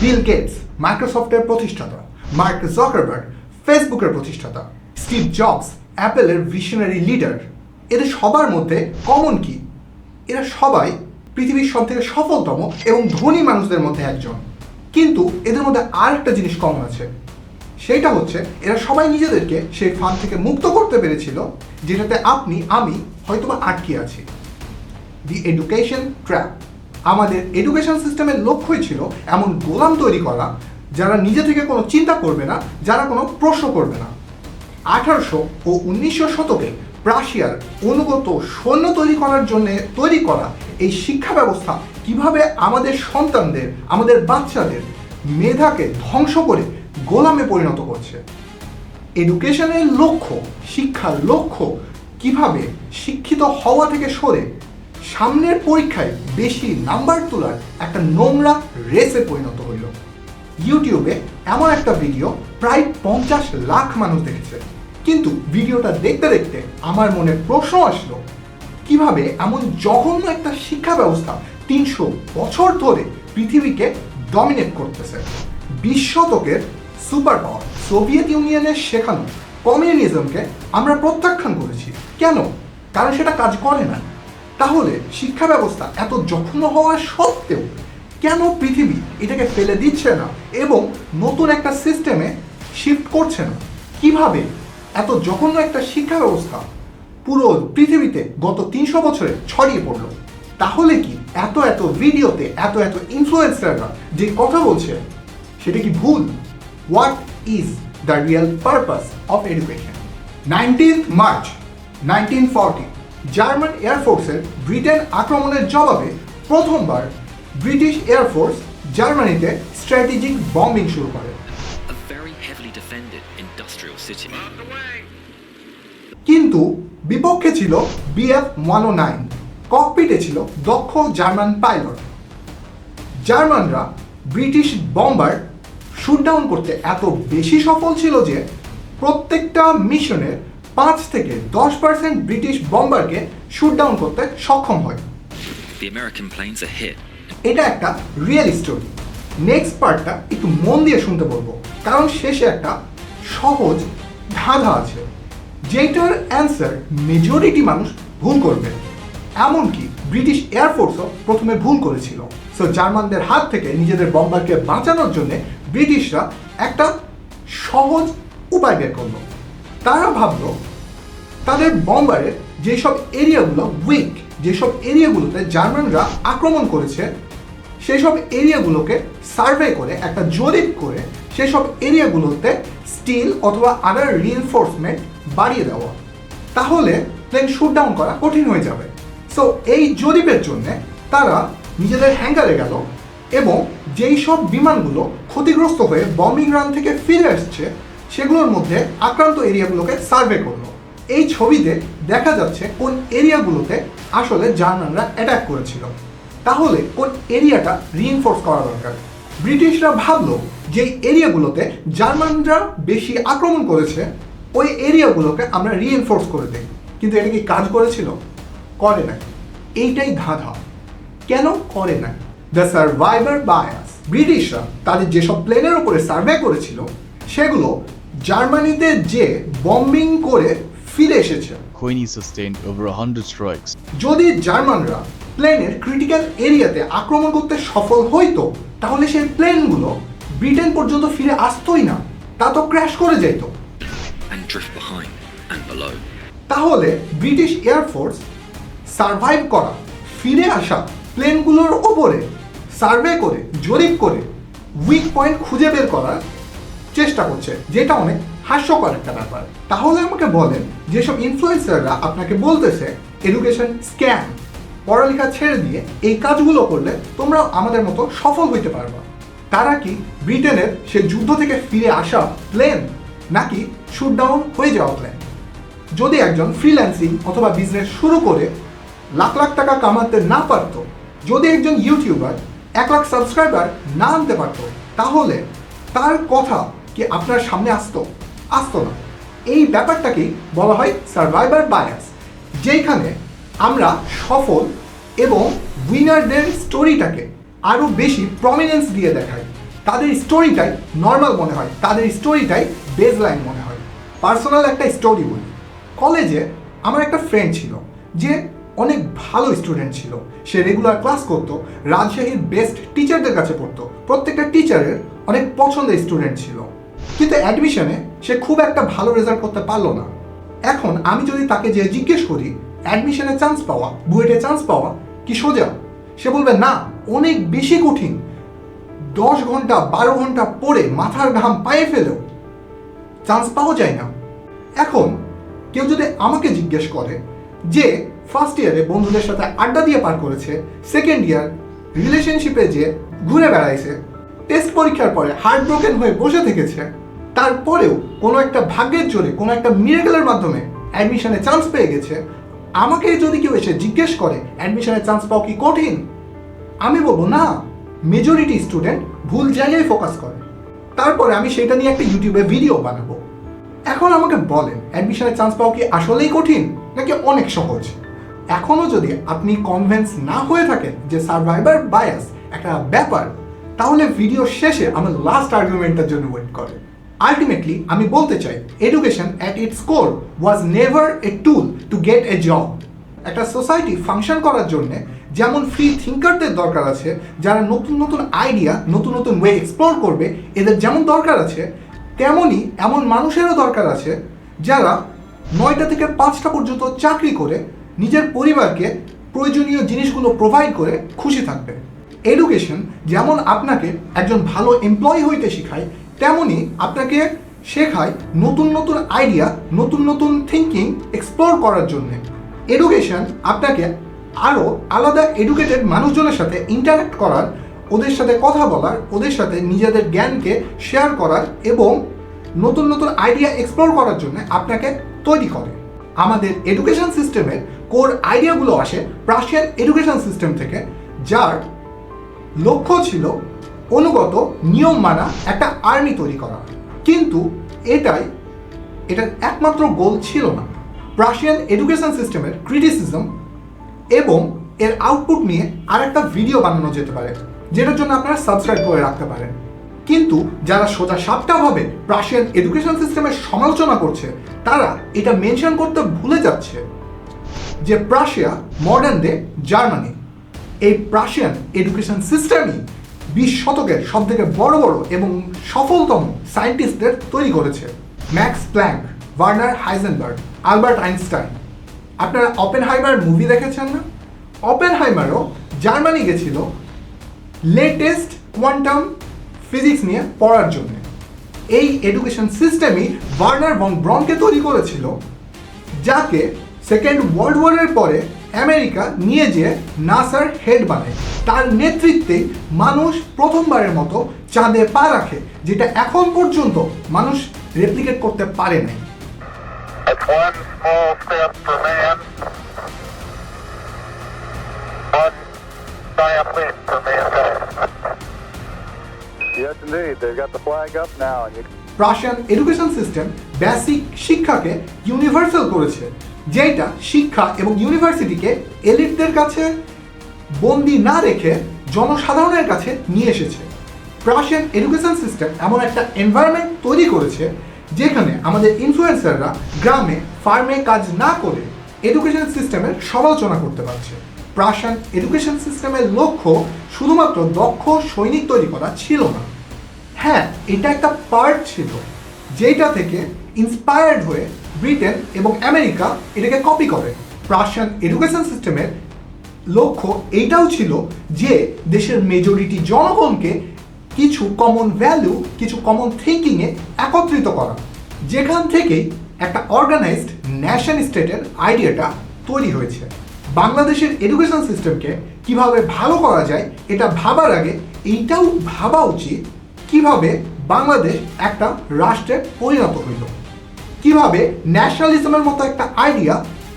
Bill Gates মাইক্রোসফটের প্রতিষ্ঠাতা mark Zuckerberg ফেসবুকের প্রতিষ্ঠাতা স্টিভ জবস অ্যাপেলের ভিশনারি লিডার এদের সবার মধ্যে কমন কি? এরা সবাই পৃথিবীর সব থেকে সফলতম এবং ধনী মানুষদের মধ্যে একজন। কিন্তু এদের মধ্যে আর একটা জিনিস কমন আছে। সেইটা হচ্ছে, এরা সবাই নিজেদেরকে সেই ফান থেকে মুক্ত করতে পেরেছিল, যেটাতে আপনি, আমি হয়তোবা আটকে আছি। দি এডুকেশন ট্র্যাপ আমাদের এডুকেশন সিস্টেমের লক্ষ্যই ছিল এমন গোলাম তৈরি করা, যারা নিজে থেকে কোনো চিন্তা করবে না, যারা কোনো প্রশ্ন করবে না। আঠারোশো ও উনিশশো শতকে প্রাশিয়ার অনুগত সৈন্য তৈরি করার জন্য তৈরি করা এই শিক্ষা ব্যবস্থা কীভাবে আমাদের সন্তানদের, আমাদের বাচ্চাদের মেধাকে ধ্বংস করে গোলামে পরিণত করছে? এডুকেশনের লক্ষ্য, শিক্ষার লক্ষ্য কীভাবে শিক্ষিত হওয়া থেকে সরে সামনের পরীক্ষায় বেশি নাম্বার তোলার একটা নোংরা রেসে পরিণত হইল ইউটিউবে এমন একটা ভিডিও প্রায় পঞ্চাশ লাখ মানুষ দেখেছে। কিন্তু ভিডিওটা দেখতে দেখতে আমার মনে প্রশ্ন আসলো, কীভাবে এমন জঘন্য একটা শিক্ষা ব্যবস্থা তিনশো বছর ধরে পৃথিবীকে ডমিনেট করতেছে? বিশ শতকের সুপার পাওয়ার সোভিয়েত ইউনিয়নের শেখানো কমিউনিজমকে আমরা প্রত্যাখ্যান করেছি। কেন? কারণ সেটা কাজ করে না। তাহলে শিক্ষা ব্যবস্থা এত জঘন্য হওয়া সত্ত্বেও কেন পৃথিবী এটাকে ফেলে দিচ্ছে না এবং নতুন একটা সিস্টেমে শিফট করছে না? কীভাবে এত জঘন্য একটা শিক্ষা ব্যবস্থা পুরো পৃথিবীতে গত তিনশো বছরে ছড়িয়ে পড়ল? তাহলে কি এত এত ভিডিওতে এত এত ইনফ্লুয়েন্সাররা যে কথা বলছে, সেটা কি ভুল? What is the real purpose of education nineteenth March nineteen forty German এয়ারফোর্সের Britain আক্রমণের জবাবে প্রথমবার ব্রিটিশ এয়ারফোর্স জার্মানিতে স্ট্র্যাটেজিক বম্বিং শুরু করে. কিন্তু বিপক্ষে ছিল B F one o nine ককপিটে ছিল দক্ষ জার্মান পাইলট জার্মানরা ব্রিটিশ বম্বার শুটডাউন করতে এত বেশি সফল ছিল যে প্রত্যেকটা মিশনের পাঁচ থেকে দশ পার্সেন্ট ব্রিটিশ বম্বারকে শুট ডাউন করতে সক্ষম হয়. এটা একটা রিয়েল স্টোরি নেক্সট পার্টটা একটু মন দিয়ে শুনতে বলব। কারণ শেষে একটা সহজ ধাঁধা আছে। যেটার অ্যান্সার মেজরিটি মানুষ ভুল করবে। এমনকি ব্রিটিশ এয়ারফোর্সও প্রথমে ভুল করেছিল। সো জার্মানদের হাত থেকে নিজেদের বম্বারকে বাঁচানোর জন্য ব্রিটিশরা একটা সহজ উপায় বের করল। তারা ভাবলো তাদের বম্বারের যেসব এরিয়াগুলো উইক যেসব এরিয়াগুলোতে জার্মানরা আক্রমণ করেছে সেই সব এরিয়াগুলোকে সার্ভে করে, একটা জরিপ করে, সেসব এরিয়াগুলোতে স্টিল অথবা আদার রিএনফোর্সমেন্ট বাড়িয়ে দেওয়া। তাহলে প্লেন শুট ডাউন করা কঠিন হয়ে যাবে। সো এই জরিপের জন্য তারা নিজেদের হ্যাঙ্গারে গেল এবং যেই সব বিমানগুলো ক্ষতিগ্রস্ত হয়ে বম্বিং রান থেকে ফিরে আসছে, সেগুলোর মধ্যে আক্রান্ত এরিয়াগুলোকে সার্ভে করল। এই ছবিতে দেখা যাচ্ছে কোন এরিয়াগুলোতে আসলে জার্মানরা অ্যাটাক করেছিল। তাহলে কোন এরিয়াটা রিইনফোর্স করা দরকার? ব্রিটিশরা ভাবলো যে এরিয়াগুলোতে জার্মানরা বেশি আক্রমণ করেছে, ওই এরিয়াগুলোকে আমরা রিইনফোর্স করে দিই। কিন্তু এটা কি কাজ করেছিল? করে না এইটাই ধাঁধা। কেন করে না দ্য সার্ভাইভার বায়াস ব্রিটিশরা তাদের যেসব প্লেনের উপরে সার্ভে করেছিল, সেগুলো জার্মানিতে যে বম্বিং করে ফিরে এসেছে Khoini sustained over 100 strikes. যদি জার্মানরা প্লেনের ক্রিটিক্যাল এরিয়াতে আক্রমণ করতে সফল হইতো তাহলে সেই প্লেনগুলো ব্রিটেন পর্যন্ত ফিরে আসতোই না তা তো ক্র্যাশ করে যেত and drift behind and below. তাহলে ব্রিটিশ এয়ারফোর্স সার্ভাইভ করা ফিরে আসা প্লেনগুলোর ওপরে সার্ভে করে জরিপ করে উইক পয়েন্ট খুঁজে বের করার চেষ্টা করছে যেটা অনেক হাস্যকর একটা ব্যাপার। তাহলে আমাকে বলেন, যেসব ইনফ্লুয়েন্সাররা আপনাকে বলতেছে এডুকেশন স্ক্যাম পড়ালেখা ছেড়ে দিয়ে এই কাজগুলো করলে তোমরা আমাদের মতো সফল হইতে পারবা। তারা কি ব্রিটেনের সে যুদ্ধ থেকে ফিরে আসা প্লেন নাকি শুট ডাউন হয়ে যাওয়া প্লেন যদি একজন ফ্রিল্যান্সিং অথবা বিজনেস শুরু করে লাখ লাখ টাকা কামাতে না পারত, যদি একজন ইউটিউবার এক লাখ সাবস্ক্রাইবার না আনতে পারত, তাহলে তার কথা কি আপনার সামনে আসতো? আসতো না। এই ব্যাপারটাকেই বলা হয় সার্ভাইভার বায়াস যেখানে আমরা সফল এবং উইনারদের স্টোরিটাকে আরও বেশি প্রমিনেন্স দিয়ে দেখাই। তাদের স্টোরিটাই নর্মাল মনে হয়, তাদের স্টোরিটাই বেজ লাইন মনে হয়। পার্সোনাল একটা স্টোরি বলি। কলেজে আমার একটা ফ্রেন্ড ছিল, যে অনেক ভালো স্টুডেন্ট ছিল। সে রেগুলার ক্লাস করতো, রাজশাহীর বেস্ট টিচারদের কাছে পড়তো। প্রত্যেকটা টিচারের অনেক পছন্দের স্টুডেন্ট ছিল। কিন্তু অ্যাডমিশনে সে খুব একটা ভালো রেজাল্ট করতে পারল না। এখন আমি যদি তাকে যে জিজ্ঞেস করি অ্যাডমিশনে চান্স পাওয়া? বুয়েটে চান্স পাওয়া? কি সোজা? সে বলবে, না, অনেক বেশি কঠিন। দশ ঘণ্টা, বারো ঘণ্টা পড়ে মাথার ঘাম পায়ে ফেলেও চান্স পাওয়া যায় না। এখন কেউ যদি আমাকে জিজ্ঞেস করে যে ফার্স্ট ইয়ারে বন্ধুদের সাথে আড্ডা দিয়ে পার করেছে সেকেন্ড ইয়ার রিলেশনশিপে যে ঘুরে বেড়াইছে টেস্ট পরীক্ষার পরে হার্ট ব্রোকেন হয়ে বসে থেকেছে তারপরেও কোনো একটা ভাগ্যের জোরে, কোনো একটা মিরাকেলের মাধ্যমে অ্যাডমিশনে চান্স পেয়ে গেছে। আমাকে যদি কেউ এসে জিজ্ঞেস করে অ্যাডমিশনে চান্স পাওয়া কি কঠিন? আমি বলব, না মেজরিটি স্টুডেন্ট ভুল জায়গায় ফোকাস করে। তারপরে আমি সেটা নিয়ে একটা ইউটিউবে ভিডিও বানাবো। এখন আমাকে বলেন অ্যাডমিশনের চান্স পাওয়া কি আসলেই কঠিন, নাকি অনেক সহজ? এখনও যদি আপনি কনভেন্স না হয়ে থাকেন যে সার্ভাইভার বায়াস একটা ব্যাপার, তাহলে ভিডিও শেষে আমার লাস্ট আর্গুমেন্টের জন্য ওয়েট করে আলটিমেটলি আমি বলতে চাই education at its core was never a tool to get a job একটা সোসাইটি ফাংশন করার জন্য যেমন ফ্রি থিঙ্কারদের দরকার আছে, যারা নতুন নতুন আইডিয়া নতুন নতুন ওয়ে এক্সপ্লোর করবে, এদের যেমন দরকার আছে তেমনই এমন মানুষেরও দরকার আছে, যারা নয়টা থেকে পাঁচটা পর্যন্ত চাকরি করে, নিজের পরিবারকে প্রয়োজনীয় জিনিসগুলো প্রোভাইড করে খুশি থাকবে। এডুকেশন যেমন আপনাকে একজন ভালো এমপ্লয়ি হইতে শেখায় তেমনই আপনাকে শেখায় নতুন নতুন আইডিয়া নতুন নতুন থিঙ্কিং এক্সপ্লোর করার জন্যে। এডুকেশন আপনাকে আরও আলাদা এডুকেটেড মানুষজনের সাথে ইন্টারাক্ট করার, ওদের সাথে কথা বলার, ওদের সাথে নিজেদের জ্ঞানকে শেয়ার করার এবং নতুন নতুন আইডিয়া এক্সপ্লোর করার জন্য আপনাকে তৈরি করে। আমাদের এডুকেশন সিস্টেমের কোর আইডিয়াগুলো আসে প্রাশিয়ান এডুকেশন সিস্টেম থেকে, যার লক্ষ্য ছিল অনুগত নিয়ম মানা একটা আর্মি তৈরি করা। কিন্তু এটাই, এটার একমাত্র গোল ছিল না। প্রাশিয়ান এডুকেশন সিস্টেমের ক্রিটিসিজম এবং এর আউটপুট নিয়ে আরেকটা ভিডিও বানানো যেতে পারে, যেটার জন্য আপনারা সাবস্ক্রাইব করে রাখতে পারেন। কিন্তু যারা সোজা সাপটাভাবে রাশিয়ান এডুকেশন সিস্টেমের সমালোচনা করছে, তারা এটা মেনশন করতে ভুলে যাচ্ছে যে প্রাশিয়া মডার্ন ডে জার্মানি এই প্রাশিয়ান এডুকেশন সিস্টেমই বিশ শতকের সব থেকে বড় বড় এবং সফলতম সায়েন্টিস্টদের তৈরি করেছে Max Planck, Werner Heisenberg, Albert Einstein. আপনারা অপেন হাইমার মুভি দেখেছেন না? অপেন হাইমারও জার্মানি গেছিল লেটেস্ট কোয়ান্টাম ফিজিক্স নিয়ে পড়ার জন্য। এই এডুকেশন সিস্টেমই ওয়ার্নার বং ব্রনকে তৈরি করেছিল, যাকে সেকেন্ড ওয়ার্ল্ড ওয়ারের পরে আমেরিকা নিয়ে যেয়ে নাসার হেড বানায় তার নেতৃত্বে মানুষ প্রথমবারের মতো চাঁদে পা রাখে যেটা এখন পর্যন্ত মানুষ রেপ্লিকেট করতে পারে নাই. Yes, indeed. They've got the flag up now, Russian education system basic শিক্ষাকে ইউনিভার্সাল করেছে যেটা শিক্ষা এবং ইউনিভার্সিটিকে এলিটদের কাছে বন্দি না রেখে জনসাধারণের কাছে নিয়ে এসেছে। রাশিয়ান এডুকেশন সিস্টেম এমন একটা এনভায়রনমেন্ট তৈরি করেছে যেখানে আমাদের ইনফ্লুয়েন্সাররা গ্রামে ফার্মে কাজ না করে এডুকেশন সিস্টেমের সমালোচনা করতে পারছে। প্রাশিয়ান এডুকেশন সিস্টেমের লক্ষ্য শুধুমাত্র দক্ষ সৈনিক তৈরি করা ছিল না। হ্যাঁ এটা একটা পার্ট ছিল যেটা থেকে ইন্সপায়ার্ড হয়ে ব্রিটেন এবং আমেরিকা এটাকে কপি করে। প্রাশিয়ান এডুকেশন সিস্টেমের লক্ষ্য এইটাও ছিল যে দেশের মেজরিটি জনগণকে কিছু কমন ভ্যালু কিছু কমন থিঙ্কিংয়ে একত্রিত করা। যেখান থেকেই একটা অর্গানাইজড ন্যাশন স্টেটের আইডিয়াটা তৈরি হয়েছে। বাংলাদেশের এডুকেশন সিস্টেমকে কীভাবে ভালো করা যায়, এটা ভাবার আগে এইটাও ভাবা উচিত কীভাবে বাংলাদেশ একটা রাষ্ট্রে পরিণত হইল। কীভাবে ন্যাশনালিজমের মতো একটা আইডিয়া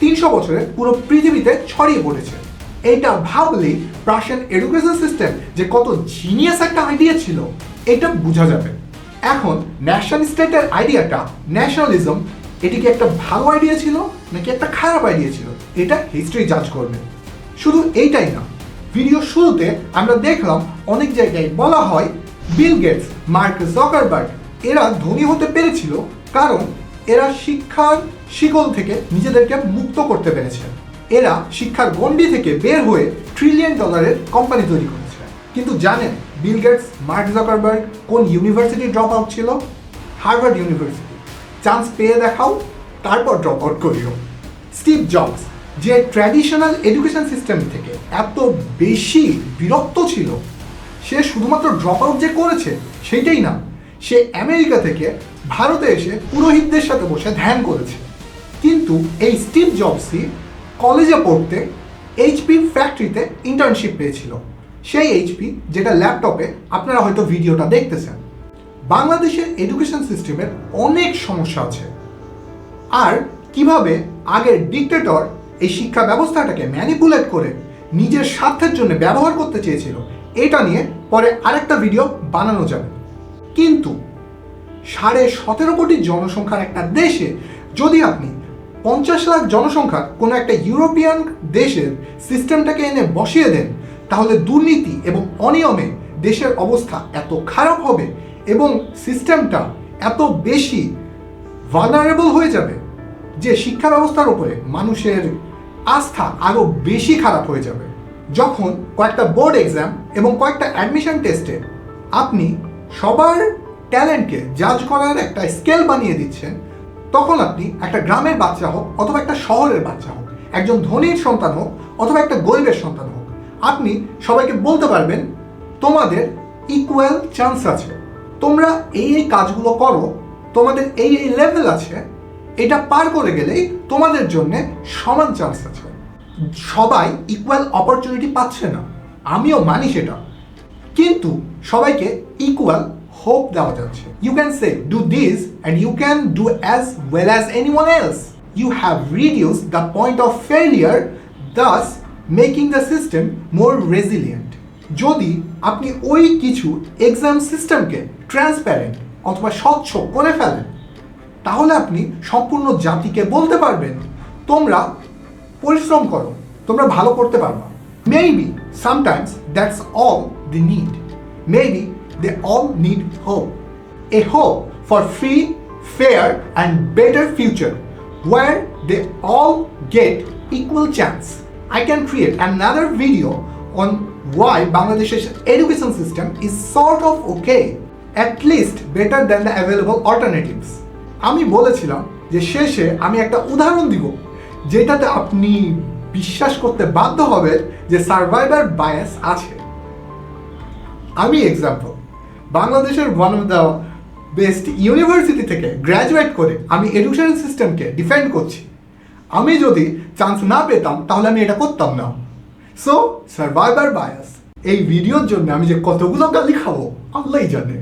তিনশো বছরে পুরো পৃথিবীতে ছড়িয়ে পড়েছে? এইটা ভাবলেই প্রাশিয়ান এডুকেশন সিস্টেম যে কত জিনিয়াস একটা আইডিয়া ছিল, এটা বোঝা যাবে। এখন ন্যাশনাল স্টেটের আইডিয়াটা ন্যাশনালিজম এটি কি একটা ভালো আইডিয়া ছিল নাকি একটা খারাপ আইডিয়া ছিল? এটা হিস্ট্রি জাজ করবে। শুধু এইটাই না ভিডিও শুরুতে আমরা দেখলাম অনেক জায়গায় বলা হয় বিল গেটস মার্ক জকারবার্গ এরা ধনী হতে পেরেছিল কারণ এরা শিক্ষার শিকল থেকে নিজেদেরকে মুক্ত করতে পেরেছে। এরা শিক্ষার গণ্ডি থেকে বের হয়ে ট্রিলিয়ন ডলারের কোম্পানি তৈরি করেছে। কিন্তু জানেন বিল গেটস মার্ক জকারবার্গ কোন ইউনিভার্সিটি ড্রপ আউট ছিল? হার্ভার্ড ইউনিভার্সিটি চান্স পেয়ে দেখাও, তারপর ড্রপ আউট করিও। স্টিভ জবস যে ট্র্যাডিশনাল এডুকেশন সিস্টেম থেকে এত বেশি বিরক্ত ছিল, সে শুধুমাত্র ড্রপ আউট যে করেছে, সেইটাই না। সে আমেরিকা থেকে ভারতে এসে পুরোহিতদের সাথে বসে ধ্যান করেছে। কিন্তু এই স্টিভ জবসই কলেজে পড়তে এইচপি ফ্যাক্টরিতে ইন্টার্নশিপ পেয়েছিল। সেই এইচপি যেটা ল্যাপটপে আপনারা হয়তো ভিডিওটা দেখতেছেন। বাংলাদেশের এডুকেশন সিস্টেমের অনেক সমস্যা আছে। আর কীভাবে আগের ডিক্টেটর এই শিক্ষা ব্যবস্থাটাকে ম্যানিপুলেট করে নিজের স্বার্থের জন্য ব্যবহার করতে চেয়েছিল, এটা নিয়ে পরে আরেকটা ভিডিও বানানো যাবে। কিন্তু সাড়ে সতেরো কোটি জনসংখ্যার একটা দেশে যদি আপনি পঞ্চাশ লাখ জনসংখ্যার কোনো একটা ইউরোপিয়ান দেশের সিস্টেমটাকে এনে বসিয়ে দেন, তাহলে দুর্নীতি এবং অনিয়মে দেশের অবস্থা এত খারাপ হবে এবং সিস্টেমটা এত বেশি ভালনারেবল হয়ে যাবে যে শিক্ষা ব্যবস্থার উপরে মানুষের আস্থা আরও বেশি খারাপ হয়ে যাবে। যখন কয়েকটা বোর্ড এক্সাম এবং কয়েকটা অ্যাডমিশন টেস্টে আপনি সবার ট্যালেন্টকে জাজ করার একটা স্কেল বানিয়ে দিচ্ছেন, তখন আপনি একটা গ্রামের বাচ্চা হোক অথবা একটা শহরের বাচ্চা হোক, একজন ধনীর সন্তান হোক অথবা একটা গরিবের সন্তান হোক, আপনি সবাইকে বলতে পারবেন, তোমাদের ইকুয়াল চান্স আছে। তোমরা এই এই কাজগুলো করো, তোমাদের এই এই লেভেল আছে, এটা পার করে গেলেই তোমাদের জন্য সমান চান্স আছে। সবাই ইকুয়াল অপরচুনিটি পাচ্ছে না। আমিও মানি সেটা। কিন্তু সবাইকে ইকুয়াল হোপ দেওয়া যাচ্ছে। You can say do this and you can do as well as any one else you have reduce the point of failure thus making the system more resilient যদি আপনি ওই কিছু এক্সাম সিস্টেমকে transparent অথবা স্বচ্ছ করে ফেলেন, তাহলে আপনি সম্পূর্ণ জাতিকে বলতে পারবেন, তোমরা পরিশ্রম করো, তোমরা ভালো করতে পারবা। Maybe sometimes that's all the need maybe they all need hope a hope for free fair and better future where they all get equal chance. I can create another video on why Bangladesh's education system is sort of okay, at least better than the available alternatives. আমি বলেছিলাম যে শেষে আমি একটা উদাহরণ দিব যেটাতে আপনি বিশ্বাস করতে বাধ্য হবেন যে সার্ভাইভার বায়াস আছে আমি এক্সাম্পল বাংলাদেশের one of the best university থেকে গ্র্যাজুয়েট করে আমি এডুকেশন সিস্টেমকে ডিফেন্ড করছি। আমি যদি চান্স না পেতাম, তাহলে আমি এটা করতাম না। সো সার্ভাইভার বায়াস এই ভিডিওর জন্য আমি যে কতগুলো গালি খাব, আল্লাহই জানে।